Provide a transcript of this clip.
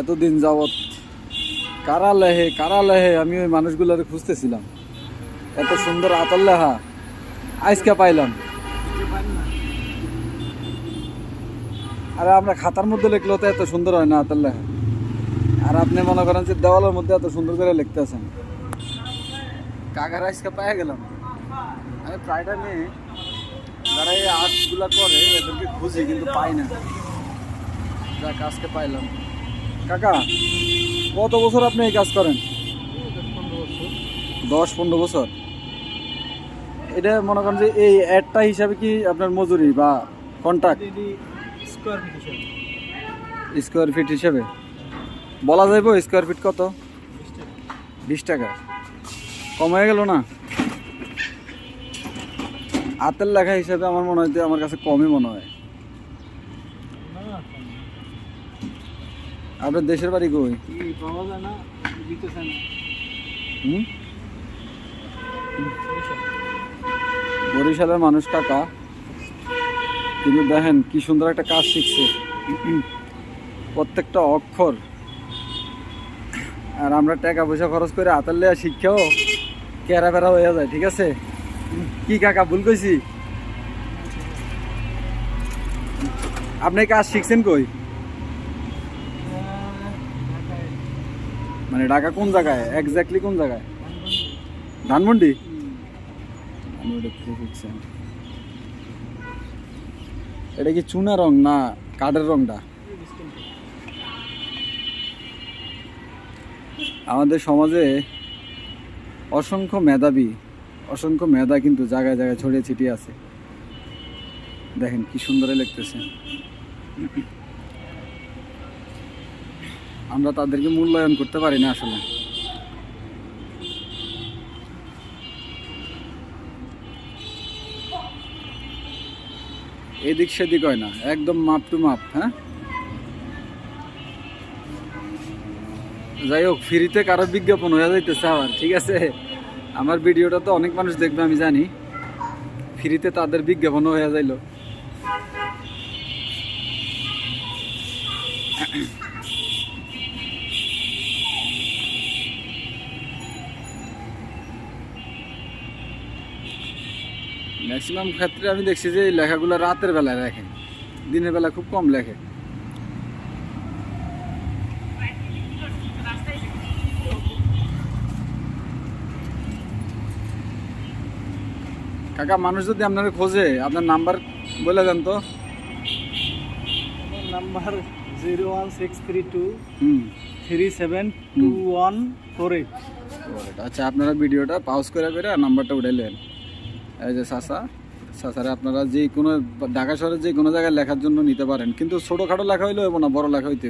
এতদিন যাবৎ কারা লেহে কারা লেহে আমি ওই মানুষগুলোর খুঁজতেছিলাম। এত সুন্দর আতর লেহা, আজকে পাইলাম। আরে আমরা খাতার মধ্যে লিখলেও তো এত সুন্দর হয় না আতর লেখা আর আপনি মনে করেন যে দেওয়ালের মধ্যে এত সুন্দর করে লিখতেছেন কাকার আজকে পাই গেলাম। আমি প্রায় টাইমে যারা এই আর্টগুলা করে এদেরকে খুঁজি, কিন্তু পাই না। যাক, আজকে পাইলাম। কাকা কত বছর আপনি এই কাজ করেন? দশ পনেরো বছর। এটা মনে করেন যে এই অ্যাডটা হিসাবে কি আপনার মজুরি বা কন্ট্রাক্ট স্কোয়ার ফিট হিসেবে। বলা যাইব স্কোয়ার ফিট কত? বিশ টাকা। কম হয়ে গেল না? হাতের লেখা হিসাবে আমার মনে হয় যে আমার কাছে কমই মনে হয়। আপনার দেশের বাড়ি কই? বরিশালের মানুষ কাকা কিন্তু দেখেন কি সুন্দর একটা কাজ শিখছে। প্রত্যেকটা অক্ষর আর আমরা টাকা পয়সা খরচ করে হাতের লেয়া শিক্ষাও কেরা বেড়া হয়ে যায় ঠিক আছে? কি কাকা ভুল কইছি? আপনি কাজ শিখছেন কই? মানে ঢাকা কোন জায়গায়? এক্স্যাক্টলি কোন জায়গায়? ধানমন্ডি? এটা কি চুনা রং না কাঠের রংটা? আমাদের সমাজে অসংখ্য মেধাবী, অসংখ্য মেধা কিন্তু জায়গায় জায়গায় ছড়িয়ে ছিটিয়ে আছে। দেখেন কি সুন্দর লিখতেছে আমরা তাদেরকে মূল্যায়ন করতে পারি না আসলে। এদিক সেদিক হয় না, একদম মাপ টু মাপ হ্যাঁ? যাই হোক, ফ্রিতে কারও বিজ্ঞাপন হয়ে যাইতেছে আবার, ঠিক আছে? আমার ভিডিওটা তো অনেক মানুষ দেখবে, আমি জানি। ফ্রিতে তাদের বিজ্ঞাপনও হয়ে যাইলো। ম্যাক্সিমাম ক্ষেত্রে আমি দেখছি যে এই লেখাগুলো রাতের বেলায় লেখে। দিনের বেলা খুব কম লেখে। কাকা মানুষ যদি আপনার খোঁজে আপনার নাম্বার বলে দেন তো। Number zero one six three two three seven two one four eight. আচ্ছা আপনারা ভিডিওটা পাউজ করে করে নাম্বারটা উঠাইলেন এই যে সাসা, সাসারে আপনারা যে কোনো ঢাকা শহরের যে কোনো জায়গায় লেখার জন্য নিতে পারেন কিন্তু ছোটোখাটো লেখা হইলেও হইব না, বড় লেখা হইতে।